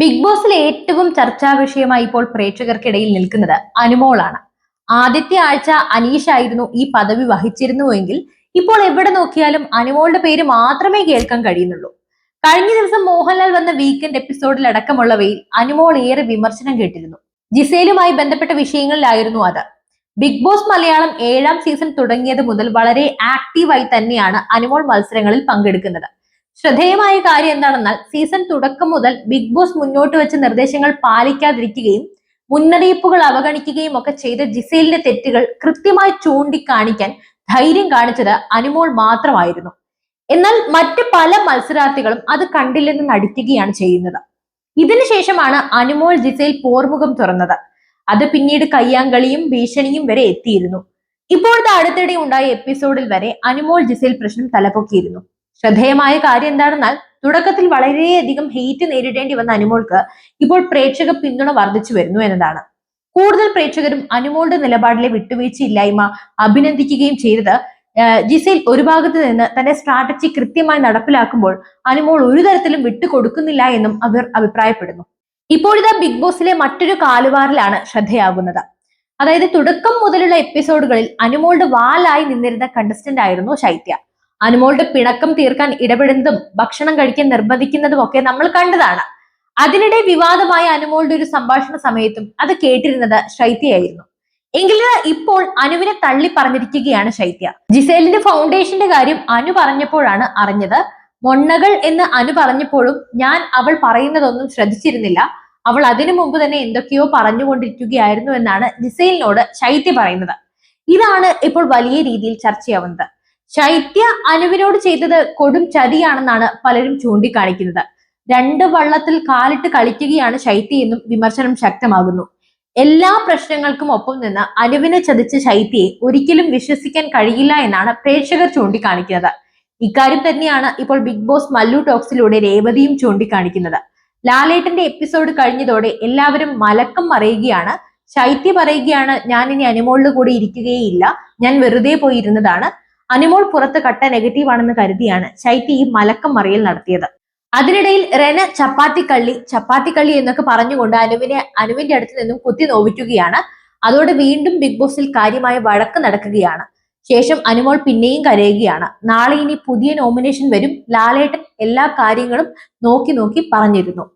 Big ബോസിലെ ഏറ്റവും ചർച്ചാ വിഷയമായി ഇപ്പോൾ പ്രേക്ഷകർക്കിടയിൽ നിൽക്കുന്നത് അനുമോളാണ്. ആദ്യത്തെ ആഴ്ച അനീഷ് ആയിരുന്നു ഈ പദവി വഹിച്ചിരുന്നുവെങ്കിൽ ഇപ്പോൾ എവിടെ നോക്കിയാലും അനുമോളുടെ പേര് മാത്രമേ കേൾക്കാൻ കഴിയുന്നുള്ളൂ. കഴിഞ്ഞ ദിവസം മോഹൻലാൽ വന്ന വീക്കെൻഡ് എപ്പിസോഡിൽ അടക്കമുള്ളവയിൽ അനുമോൾ ഏറെ വിമർശനം കേട്ടിരുന്നു. ജിസേലുമായി ബന്ധപ്പെട്ട വിഷയങ്ങളിലായിരുന്നു അത്. ബിഗ് ബോസ് മലയാളം ഏഴാം സീസൺ തുടങ്ങിയത് മുതൽ വളരെ ആക്റ്റീവായി തന്നെയാണ് അനുമോൾ മത്സരങ്ങളിൽ പങ്കെടുക്കുന്നത്. ശ്രദ്ധേയമായ കാര്യം എന്താണെന്നാൽ സീസൺ തുടക്കം മുതൽ ബിഗ് ബോസ് മുന്നോട്ട് വെച്ച നിർദ്ദേശങ്ങൾ പാലിക്കാതിരിക്കുകയും മുന്നറിയിപ്പുകൾ അവഗണിക്കുകയും ഒക്കെ ചെയ്ത ജിസേലിന്റെ തെറ്റുകൾ കൃത്യമായി ചൂണ്ടിക്കാണിക്കാൻ ധൈര്യം കാണിച്ചത് അനുമോൾ മാത്രമായിരുന്നു. എന്നാൽ മറ്റ് പല മത്സരാർത്ഥികളും അത് കണ്ടില്ലെന്ന് നടിക്കുകയാണ് ചെയ്യുന്നത്. ഇതിനുശേഷമാണ് അനുമോൾ ജിസേൽ പോർമുഖം തുറന്നത്. അത് പിന്നീട് കയ്യാങ്കളിയും ഭീഷണിയും വരെ എത്തിയിരുന്നു. ഇപ്പോഴത്തെ അടുത്തിടെ ഉണ്ടായ എപ്പിസോഡിൽ വരെ അനുമോൾ ജിസേൽ പ്രശ്നം തലപൊക്കിയിരുന്നു. ശ്രദ്ധേയമായ കാര്യം എന്താണെന്നാൽ തുടക്കത്തിൽ വളരെയധികം ഹെയ്റ്റ് നേരിടേണ്ടി വന്ന അനുമോൾക്ക് ഇപ്പോൾ പ്രേക്ഷക പിന്തുണ വർദ്ധിച്ചു വരുന്നു എന്നതാണ്. കൂടുതൽ പ്രേക്ഷകരും അനുമോളുടെ നിലപാടിലെ വിട്ടുവീഴ്ചയില്ലായ്മ അഭിനന്ദിക്കുകയും ചെയ്തത് ജിസയിൽ ഒരു ഭാഗത്ത് നിന്ന് തന്റെ സ്ട്രാറ്റജി കൃത്യമായി നടപ്പിലാക്കുമ്പോൾ അനുമോൾ ഒരു തരത്തിലും വിട്ടുകൊടുക്കുന്നില്ല എന്നും അവർ അഭിപ്രായപ്പെടുന്നു. ഇപ്പോഴിതാ ബിഗ് ബോസിലെ മറ്റൊരു കാലുവാറിലാണ് ശ്രദ്ധയാകുന്നത്. അതായത് തുടക്കം മുതലുള്ള എപ്പിസോഡുകളിൽ അനുമോളുടെ വാലായി നിന്നിരുന്ന കണ്ടസ്റ്റന്റ് ആയിരുന്നു ശൈത്യ. അനുമോളുടെ പിണക്കം തീർക്കാൻ ഇടപെടുന്നതും ഭക്ഷണം കഴിക്കാൻ നിർബന്ധിക്കുന്നതും ഒക്കെ നമ്മൾ കണ്ടതാണ്. അതിനിടെ വിവാദമായ അനുമോളുടെ ഒരു സംഭാഷണ സമയത്തും അത് കേട്ടിരുന്നത് ശൈത്യയായിരുന്നു. എങ്കിലും ഇപ്പോൾ അനുവിനെ തള്ളി പറഞ്ഞിരിക്കുകയാണ് ശൈത്യ. ജിസേലിന്റെ ഫൗണ്ടേഷന്റെ കാര്യം അനു പറഞ്ഞപ്പോഴാണ് അറിഞ്ഞത്. മൊണ്ണകൾ എന്ന് അനു പറഞ്ഞപ്പോഴും ഞാൻ അവൾ പറയുന്നതൊന്നും ശ്രദ്ധിച്ചിരുന്നില്ല. അവൾ അതിനു മുമ്പ് തന്നെ എന്തൊക്കെയോ പറഞ്ഞുകൊണ്ടിരിക്കുകയായിരുന്നു എന്നാണ് ജിസേലിനോട് ശൈത്യ പറയുന്നത്. ഇതാണ് ഇപ്പോൾ വലിയ രീതിയിൽ ചർച്ചയാവുന്നത്. ശൈത്യ അനുവിനോട് ചെയ്തത് കൊടും ചതിയാണെന്നാണ് പലരും ചൂണ്ടിക്കാണിക്കുന്നത്. രണ്ട് വള്ളത്തിൽ കാലിട്ട് കളിക്കുകയാണ് ശൈത്യ എന്നും വിമർശനം ശക്തമാകുന്നു. എല്ലാ പ്രശ്നങ്ങൾക്കും ഒപ്പം നിന്ന് അനുവിനെ ചതിച്ച ശൈത്യയെ ഒരിക്കലും വിശ്വസിക്കാൻ കഴിയില്ല എന്നാണ് പ്രേക്ഷകർ ചൂണ്ടിക്കാണിക്കുന്നത്. ഇക്കാര്യം തന്നെയാണ് ഇപ്പോൾ ബിഗ് ബോസ് മല്ലു ടോക്സിലൂടെ രേവതിയും ചൂണ്ടിക്കാണിക്കുന്നത്. ലാലേട്ടന്റെ എപ്പിസോഡ് കഴിഞ്ഞതോടെ എല്ലാവരും മലക്കം മറയുകയാണ്. ശൈത്യ പറയുകയാണ് ഞാൻ ഇനി അനുമോളിൽ കൂടി ഇരിക്കുകയില്ല. ഞാൻ വെറുതെ പോയിരുന്നതാണ്. അനിമോൾ പുറത്ത് കട്ട നെഗറ്റീവ് ആണെന്ന് കരുതിയാണ് ശൈത്യ ഈ മലക്കം മറിയൽ നടത്തിയത്. അതിനിടയിൽ റെന ചപ്പാത്തിക്കള്ളി ചപ്പാത്തിക്കള്ളി എന്നൊക്കെ പറഞ്ഞുകൊണ്ട് അനുവിനെ അനുവിന്റെ അടുത്ത് നിന്നും കുത്തി നോവിക്കുകയാണ്. അതോടെ വീണ്ടും ബിഗ് ബോസിൽ കാര്യമായ വഴക്ക് നടക്കുകയാണ്. ശേഷം അനുമോൾ പിന്നെയും കരയുകയാണ്. നാളെ ഇനി പുതിയ നോമിനേഷൻ വരും. ലാലേട്ടൻ എല്ലാ കാര്യങ്ങളും നോക്കി നോക്കി പറഞ്ഞിരുന്നു.